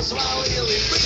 house while we.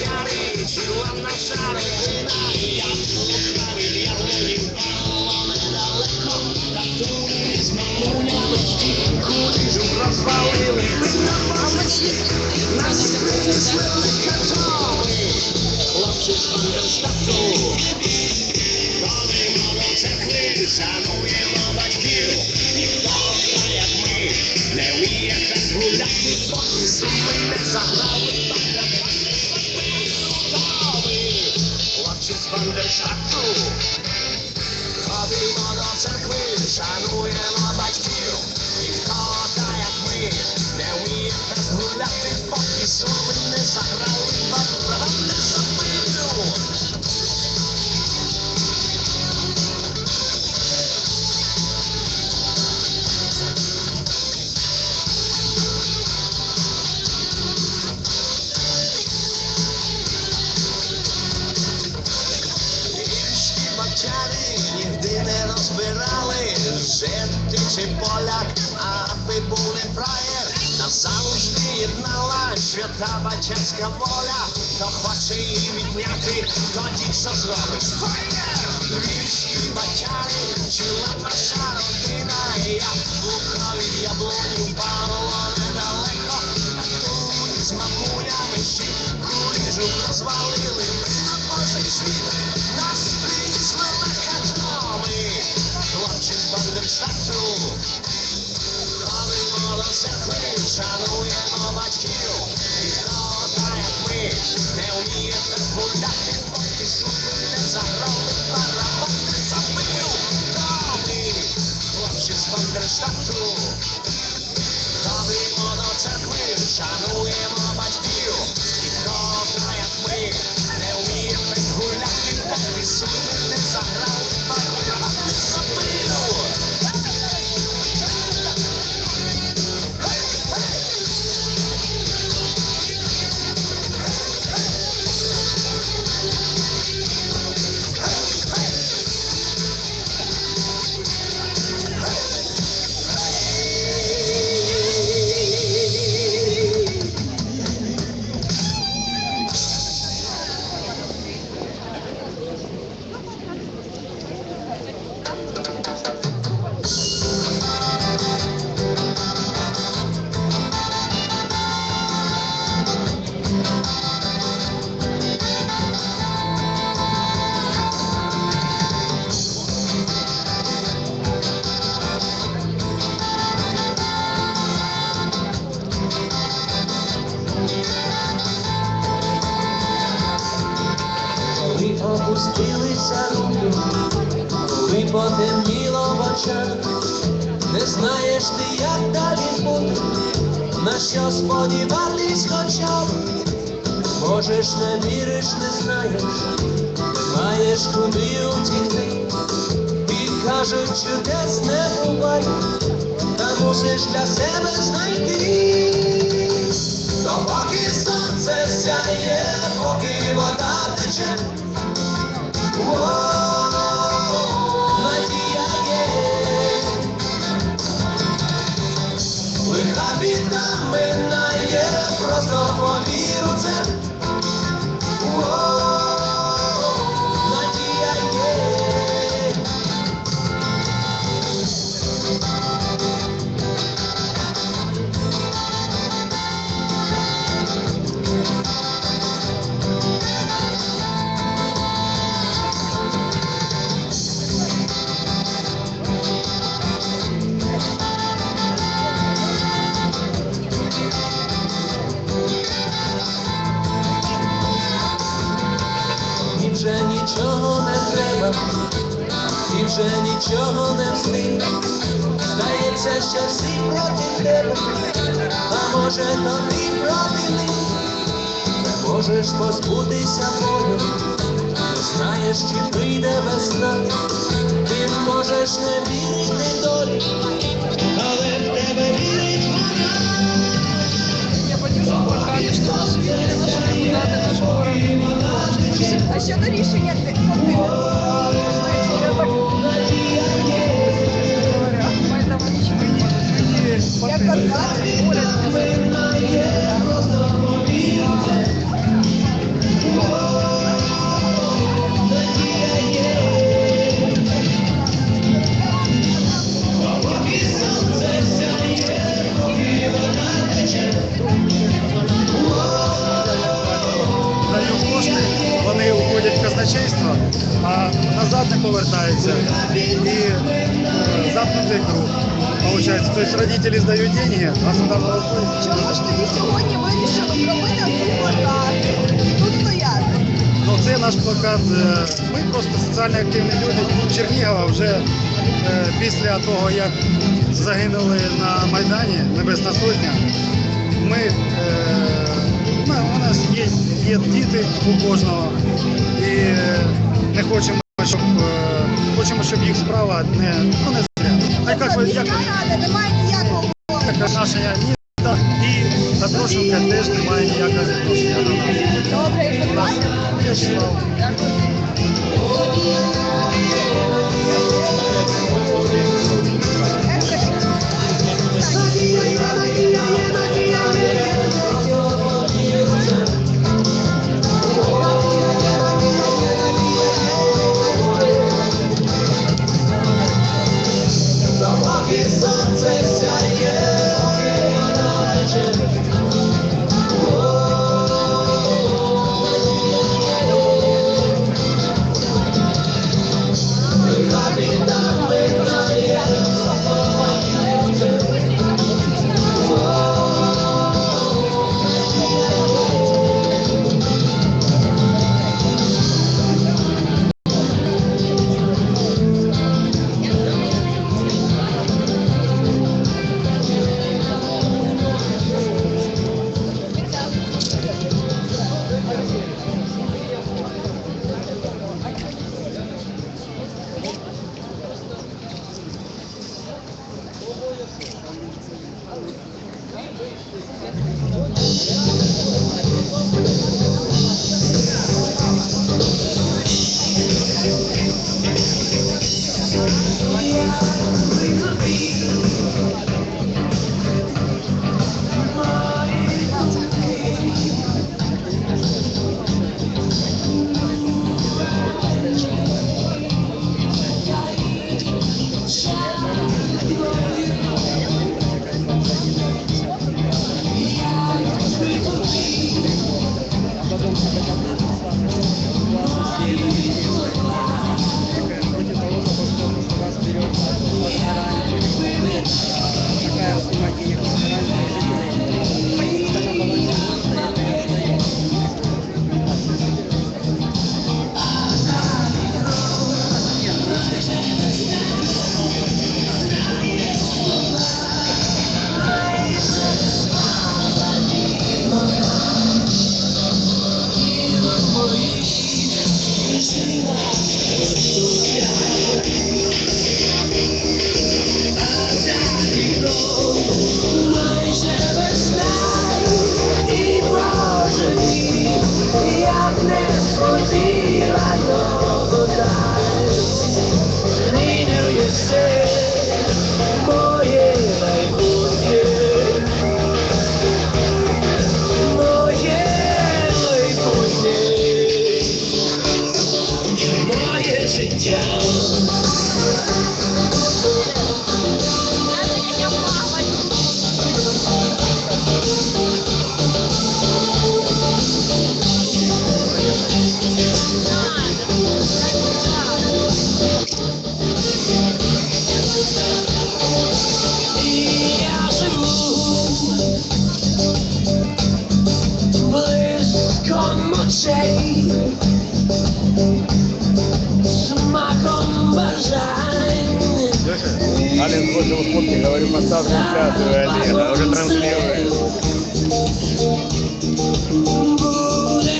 cari are na cari Hina Ia puluh kami Dia melimpah Lame daleko Tak tulis Mengunya Meski об'єднала свята батьківська воля, то хоче її відняти, то що зробить? Файер! Вільські батяри, чила наша родина, я лукаві яблуню палило недалеко, а тут з мамулями щітку ріжу розвалили, ми на Божий світ, нас прийшли легкатоми, хлопчик бандерштату, коли молодце хвилі, віриш, не віриш, не знаєш, маєш куди утікти, і кажуть, чудес не буває, та мусиш для себе знайти, То поки сонце сяє, поки вода тече. Лиха біда минає, просто повіру це. Вже нічого не встиг. Здається, що всі проти тебе, а може то ти проти них. Не можеш позбутися болю, не знаєш, чи прийде весна. Ти можеш не вірити долі, але в тебе вірить вона. А щодо рішення ти то есть родители сдают деньги, государство уходит. Чому ж тоді сьогодні вирішили зробити цей плакат? Тут стояти. Ну, це наш плакат. е, Ми просто соціально активні люди. Чернігова вже е, після того, як загинули на Майдані Небесна Сотня, ми, е, ну, у нас є, є діти у кожного і е, не хочемо, щоб хочемо, щоб їх справа не, ну, не зря. А як рада, немає ніякого. таке отношення ні, та, і Петрушенка теж немає ніякого відношення до нас. Добре, і нас. Поки чату Олега, уже транслирует. буде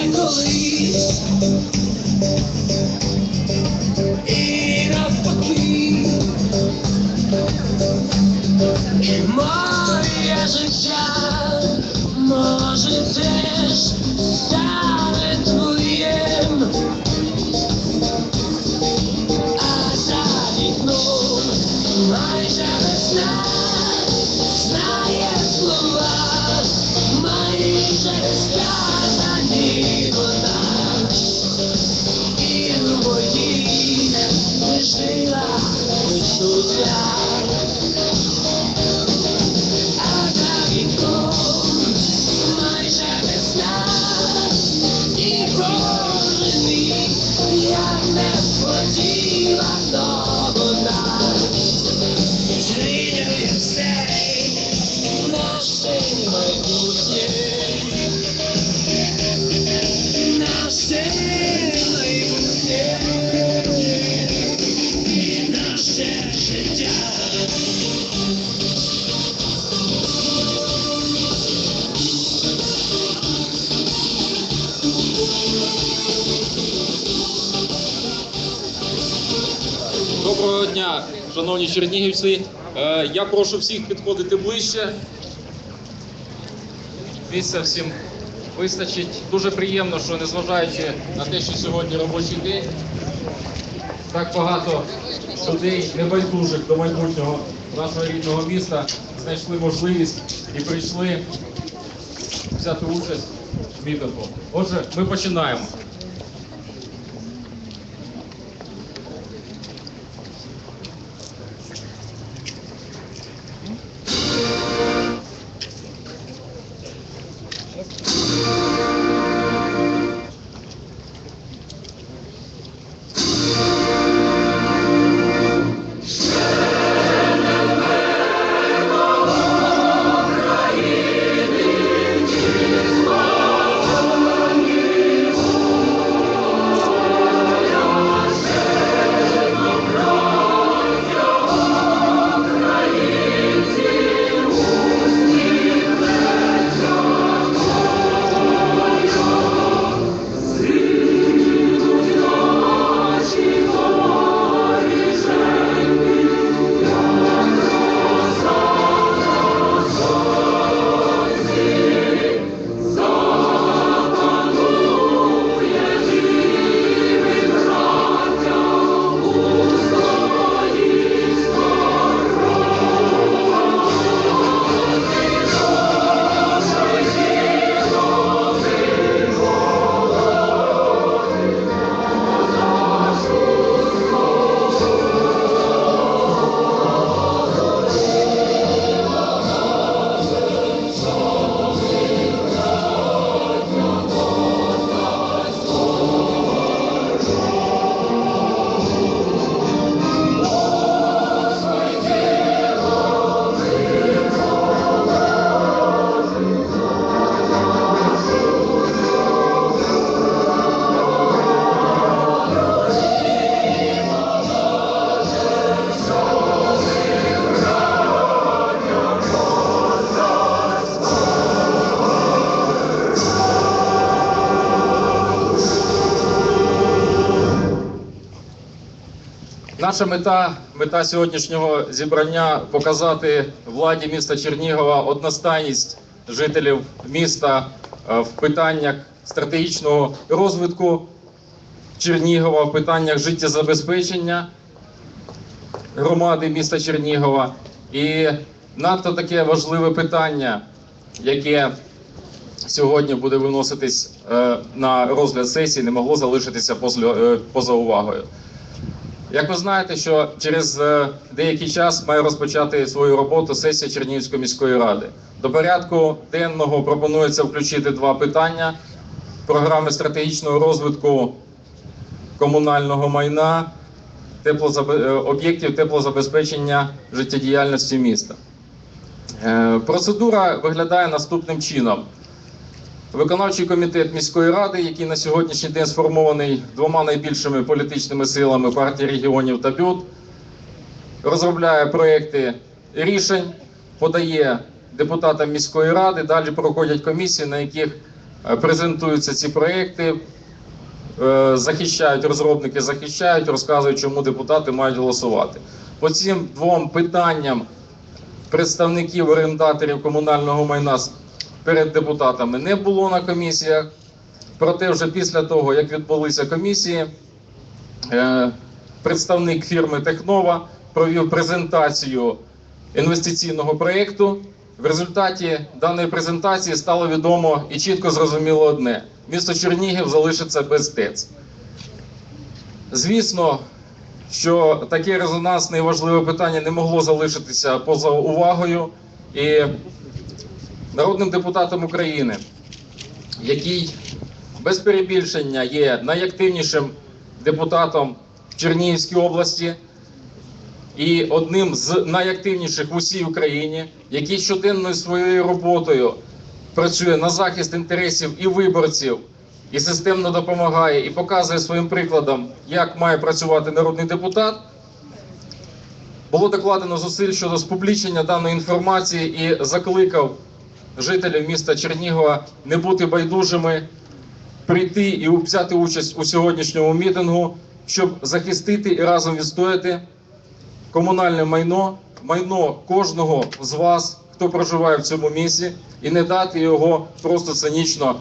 і моє життя може теж Доброго дня, шановні чернігівці. Е, Я прошу всіх підходити ближче. Місця всім вистачить. Дуже приємно, що незважаючи на те, що сьогодні робочий день, так багато людей небайдужих до майбутнього нашого рідного міста знайшли можливість і прийшли взяти участь мітингу. Отже, ми починаємо. Наша мета, мета сьогоднішнього зібрання показати владі міста Чернігова одностайність жителів міста е, в питаннях стратегічного розвитку Чернігова, в питаннях життєзабезпечення громади міста Чернігова. І надто таке важливе питання, яке сьогодні буде виноситись е, на розгляд сесії, не могло залишитися поза, е, поза увагою. Як ви знаєте, що через е, деякий час має розпочати свою роботу сесія Чернігівської міської ради. До порядку денного пропонується включити два питання: програми стратегічного розвитку комунального майна, теплозабе- е, об'єктів теплозабезпечення життєдіяльності міста. Е, Процедура виглядає наступним чином. Виконавчий комітет міської ради, який на сьогоднішній день сформований двома найбільшими політичними силами партії регіонів та БЮТ, розробляє проекти рішень подає депутатам міської ради. Далі проходять комісії, на яких е, презентуються ці проекти, е, захищають розробники, захищають, розказують, чому депутати мають голосувати. По цим двом питанням представників орендаторів комунального майна перед депутатами не було на комісіях. Проте, вже після того, як відбулися комісії, е, представник фірми Технова провів презентацію інвестиційного проєкту. В результаті даної презентації стало відомо і чітко зрозуміло одне: місто Чернігів залишиться без ТЕЦ. Звісно, що таке резонансне і важливе питання не могло залишитися поза увагою. І народним депутатом України, який без перебільшення є найактивнішим депутатом в Чернігівській області і одним з найактивніших в усій Україні, який щоденною своєю роботою працює на захист інтересів і виборців, і системно допомагає, і показує своїм прикладом, як має працювати народний депутат. Було докладено зусиль щодо спублічення даної інформації і закликав жителів міста Чернігова не бути байдужими, прийти і взяти участь у сьогоднішньому мітингу, щоб захистити і разом відстояти комунальне майно, майно кожного з вас, хто проживає в цьому місці, і не дати його просто цинічно